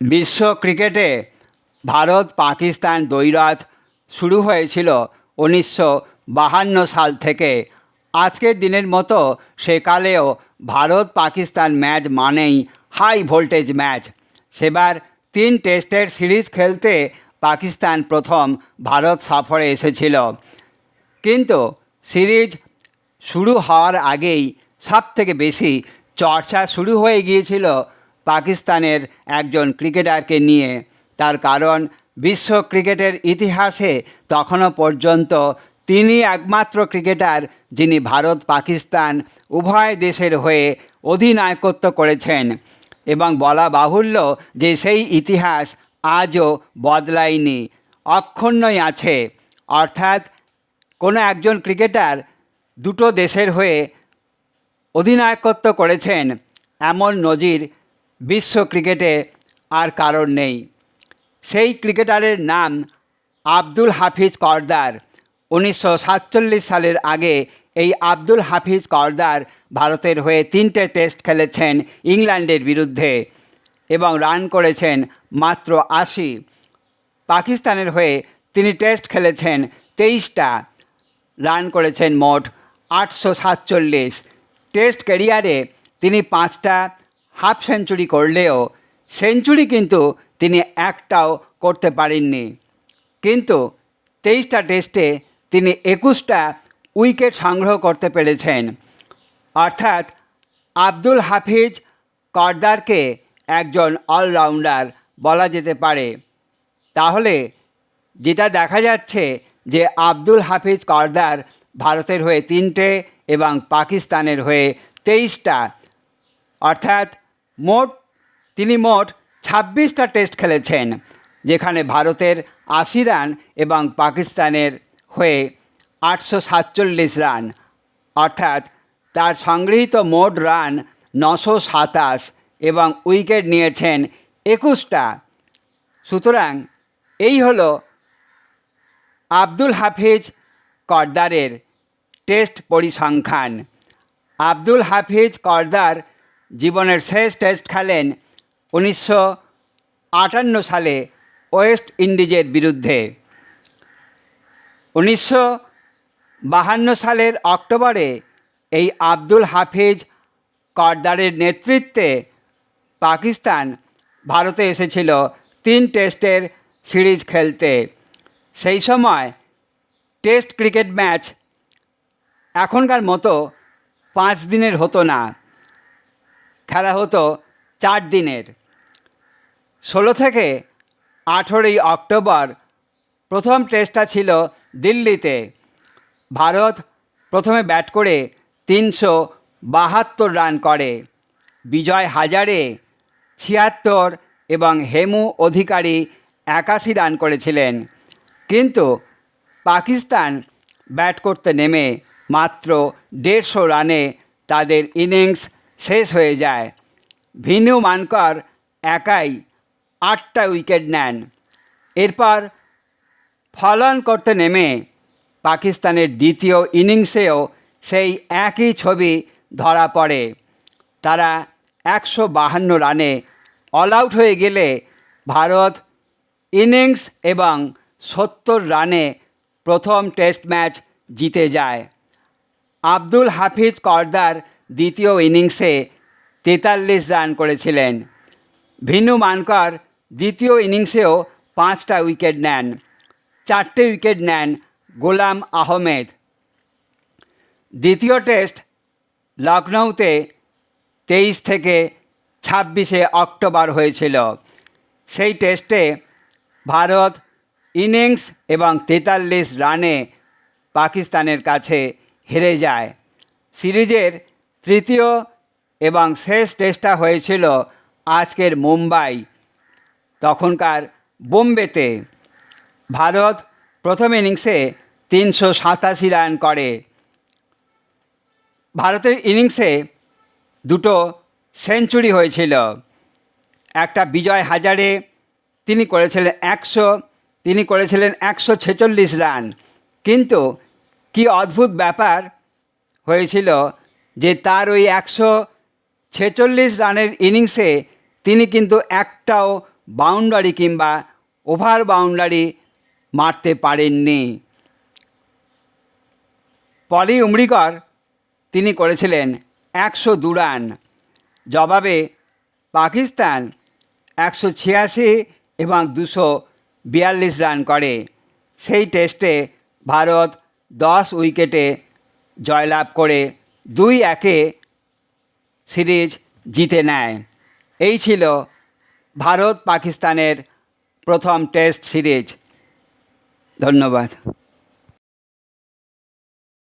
বিশ্ব ক্রিকেটে ভারত, পাকিস্তান, দ্বৈরথ শুরু হয়েছিল উনিশশো বাহান্ন সাল থেকে। আজকের দিনের মতো সেকালেও ভারত, পাকিস্তান ম্যাচ মানেই হাই ভোল্টেজ ম্যাচ। সেবার তিন টেস্টের সিরিজ খেলতে পাকিস্তান প্রথম ভারত সফরে এসেছিল। কিন্তু সিরিজ শুরু হওয়ার আগেই সবথেকে বেশি চর্চা শুরু হয়ে গিয়েছিল পাকিস্তানের একজন ক্রিকেটারকে নিয়ে। তার কারণ, বিশ্ব ক্রিকেটের ইতিহাসে তখনও পর্যন্ত তিনি একমাত্র ক্রিকেটার যিনি ভারত, পাকিস্তান উভয় দেশের হয়ে অধিনায়কত্ব করেছেন এবং বলা বাহুল্য যে সেই ইতিহাস আজও বদলায়নি, অক্ষুণ্ণই আছে। অর্থাৎ, কোনো একজন ক্রিকেটার দুটো দেশের হয়ে অধিনায়কত্ব করেছেন, এমন নজির বিশ্ব ক্রিকেটে আর কারণ নেই। সেই ক্রিকেটারের নাম আব্দুল হাফিজ করদার। উনিশশো সাতচল্লিশ সালের আগে এই আব্দুল হাফিজ করদার ভারতের হয়ে তিনটে টেস্ট খেলেছেন ইংল্যান্ডের বিরুদ্ধে এবং রান করেছেন মাত্র আশি। পাকিস্তানের হয়ে তিনি টেস্ট খেলেছেন তেইশটা। রান করেছেন মোট আটশো সাতচল্লিশ। টেস্ট ক্যারিয়ারে তিনি পাঁচটা হাফ সেঞ্চুরি করলেও সেঞ্চুরি কিন্তু তিনি একটাও করতে পারেননি। কিন্তু তেইশটা টেস্টে তিনি একুশটা উইকেট সংগ্রহ করতে পেরেছেন। অর্থাৎ আব্দুল হাফিজ করদারকে একজন অলরাউন্ডার বলা যেতে পারে। তাহলে যেটা দেখা যাচ্ছে যে আব্দুল হাফিজ করদার ভারতের হয়ে তিনটে এবং পাকিস্তানের হয়ে তেইশটা। অর্থাৎ মোট, তিনি মোট ছাব্বিশটা টেস্ট খেলেছেন, যেখানে ভারতের আশি রান এবং পাকিস্তানের হয়ে আটশো সাতচল্লিশ রান। অর্থাৎ তার সংগৃহীত মোট রান নশো সাতাশ এবং উইকেট নিয়েছেন একুশটা। সুতরাং এই হলো আব্দুল হাফিজ কর্দারের টেস্ট পরিসংখ্যান। আব্দুল হাফিজ করদার জীবনের শেষ টেস্ট খেলেন উনিশশো আটান্ন সালে ওয়েস্ট ইন্ডিজের বিরুদ্ধে। উনিশশো বাহান্ন সালের অক্টোবরে এই আব্দুল হাফিজ কর্দারের নেতৃত্বে পাকিস্তান ভারতে এসেছিল তিন টেস্টের সিরিজ খেলতে। সেই সময় টেস্ট ক্রিকেট ম্যাচ এখনকার মতো পাঁচ দিনের হতো না। খেলা হতো চার দিনের। ষোলো থেকে আঠেরোই অক্টোবর প্রথম টেস্টটা ছিল দিল্লিতে। ভারত প্রথমে ব্যাট করে তিনশো বাহাত্তর রান করে। বিজয় হাজারে ছিয়াত্তর এবং হেমু অধিকারী একাশি রান করেছিলেন। কিন্তু পাকিস্তান ব্যাট করতে নেমে মাত্র দেড়শো রানে তাদের ইনিংস শেষ হয়ে যায়। ভিনু মানকর একাই আটটা উইকেট নেন। এরপর ফলন করতে নেমে পাকিস্তানের দ্বিতীয় ইনিংসেও সেই একই ছবি ধরা পড়ে। তারা একশো বাহান্ন রানে অল আউট হয়ে গেলে ভারত ইনিংস এবং সত্তর রানে প্রথম টেস্ট ম্যাচ জিতে যায়। আব্দুল হাফিজ করদার দ্বিতীয় ইনিংসে তেতাল্লিশ রান করেছিলেন। ভিনু মানকর দ্বিতীয় ইনিংসেও পাঁচটা উইকেট নেন। চারটে উইকেট নেন গোলাম আহমেদ। দ্বিতীয় টেস্ট লখনৌতে তেইশ থেকে ছাব্বিশে অক্টোবর হয়েছিল। সেই টেস্টে ভারত ইনিংস এবং তেতাল্লিশ রানে পাকিস্তানের কাছে হেরে যায়। সিরিজের তৃতীয় এবং শেষ টেস্টটা হয়েছিল আজকের মুম্বাই, তখনকার বোম্বেতে। ভারত প্রথম ইনিংসে তিনশো সাতাশি রান করে। ভারতের ইনিংসে দুটো সেঞ্চুরি হয়েছিল। একটা বিজয় হাজারে তিনি করেছিলেন একশো, তিনি করেছিলেন একশো ছেচল্লিশ রান। কিন্তু কি অদ্ভুত ব্যাপার হয়েছিল যে তার ওই একশো ছেচল্লিশ রানের ইনিংসে তিনি কিন্তু একটাও বাউন্ডারি কিংবা ওভার বাউন্ডারি মারতে পারেননি। পলি উমরিকর তিনি করেছিলেন একশো দু রান। জবাবে পাকিস্তান একশো ছিয়াশি এবং দুশো বিয়াল্লিশ রান করে। সেই টেস্টে ভারত দশ উইকেটে জয়লাভ করে দুই একে সিরিজ জিতে নেয়। এই ছিল ভারত পাকিস্তানের প্রথম টেস্ট সিরিজ। ধন্যবাদ।